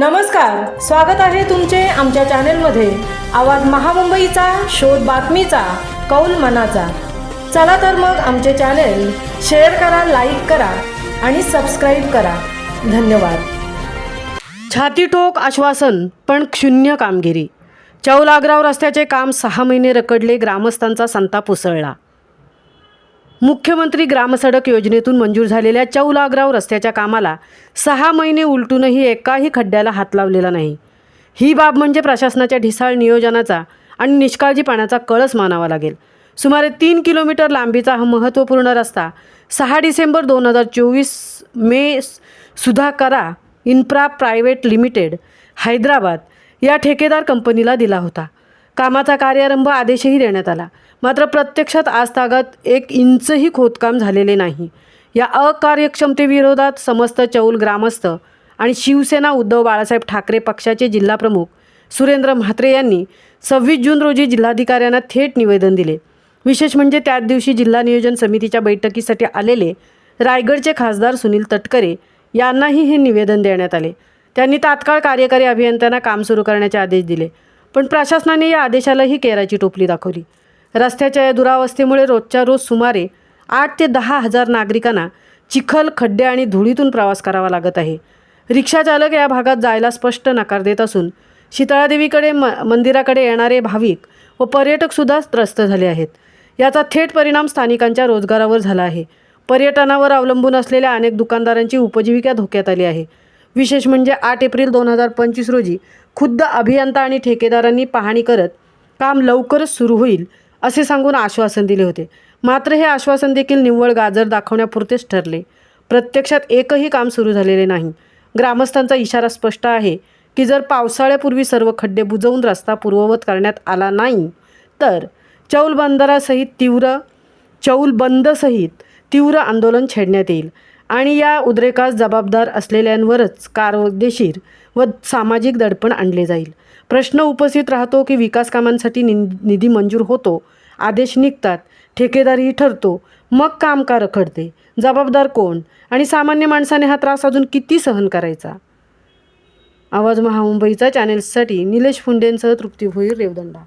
नमस्कार स्वागत आहे तुमचे आमच्या चॅनेलमध्ये. आवाज महामुंबईचा शोध बातमीचा कौल मनाचा. चला तर मग आमचे चॅनेल शेअर करा लाईक करा आणि सबस्क्राईब करा. धन्यवाद. छातीठोक आश्वासन पण शून्य कामगिरी. चौलाग्राव रस्त्याचे काम सहा महिने रकडले ग्रामस्थांचा संताप उसळला. मुख्यमंत्री ग्रामसडक योजनेतून मंजूर झालेल्या चौलाग्राव रस्त्याच्या कामाला सहा महिने उलटूनही एकाही खड्ड्याला हात लावलेला नाही. ही बाब म्हणजे प्रशासनाच्या ढिसाळ नियोजनाचा आणि निष्काळजीपणाचा कळस मानावा लागेल. सुमारे तीन किलोमीटर लांबीचा हा महत्त्वपूर्ण रस्ता सहा डिसेंबर दोन हजार चोवीस मे Sudhakara infra private limited Hyderabad या ठेकेदार कंपनीला दिला होता. कामाचा कार्यारंभ आदेशही देण्यात आला. मात्र प्रत्यक्षात आजतागात एक इंचही खोदकाम झालेले नाही. या अकार्यक्षमतेविरोधात समस्त चौल ग्रामस्थ आणि शिवसेना उद्धव बाळासाहेब ठाकरे पक्षाचे जिल्हाप्रमुख सुरेंद्र म्हात्रे यांनी सव्वीस जून रोजी जिल्हाधिकाऱ्यांना थेट निवेदन दिले. विशेष म्हणजे त्याच दिवशी जिल्हा नियोजन समितीच्या बैठकीसाठी आलेले रायगडचे खासदार सुनील तटकरे यांनाही हे निवेदन देण्यात आले. त्यांनी तात्काळ कार्यकारी अभियंत्यांना काम सुरू करण्याचे आदेश दिले. पण प्रशासनाने या आदेशालाही केराची टोपली दाखवली. रस्त्याच्या या दुरावस्थेमुळे रोजच्या रोज सुमारे आठ ते दहा हजार नागरिकांना चिखल खड्डे आणि धुळीतून प्रवास करावा लागत आहे. रिक्षाचालक या भागात जायला स्पष्ट नकार देत असून शीतळादेवीकडे म मंदिराकडे येणारे भाविक व पर्यटकसुद्धा त्रस्त झाले आहेत. याचा थेट परिणाम स्थानिकांच्या रोजगारावर झाला आहे. पर्यटनावर अवलंबून असलेल्या अनेक दुकानदारांची उपजीविका धोक्यात आली आहे. विशेष म्हणजे आठ एप्रिल दोन हजार पंचवीस रोजी खुद्द अभियंता आणि ठेकेदारांनी पाहणी करत काम लवकरच सुरू होईल असे सांगून आश्वासन दिले होते. मात्र हे आश्वासन देखील निव्वळ गाजर दाखवण्यापुरतेच ठरले. प्रत्यक्षात एकही काम सुरू झालेले नाही. ग्रामस्थांचा इशारा स्पष्ट आहे की जर पावसाळ्यापूर्वी सर्व खड्डे बुजवून रस्ता पूर्ववत करण्यात आला नाही तर चौल बंदरासहित तीव्र चौल बंदसहित तीव्र आंदोलन छेडण्यात येईल. आणि या उद्रेकास जबाबदार असलेल्यांवरच कायदेशीर व सामाजिक दडपण आणले जाईल. प्रश्न उपस्थित राहतो की विकास कामांसाठी नि निधी मंजूर होतो आदेश निघतात ठेकेदारही ठरतो मग काम का रखडते जबाबदार कोण आणि सामान्य माणसाने हा त्रास अजून किती सहन करायचा? आवाज महामुंबईचा चॅनेल्ससाठी निलेश फुंडेंसह तृप्ती भोईर रेवदंडा.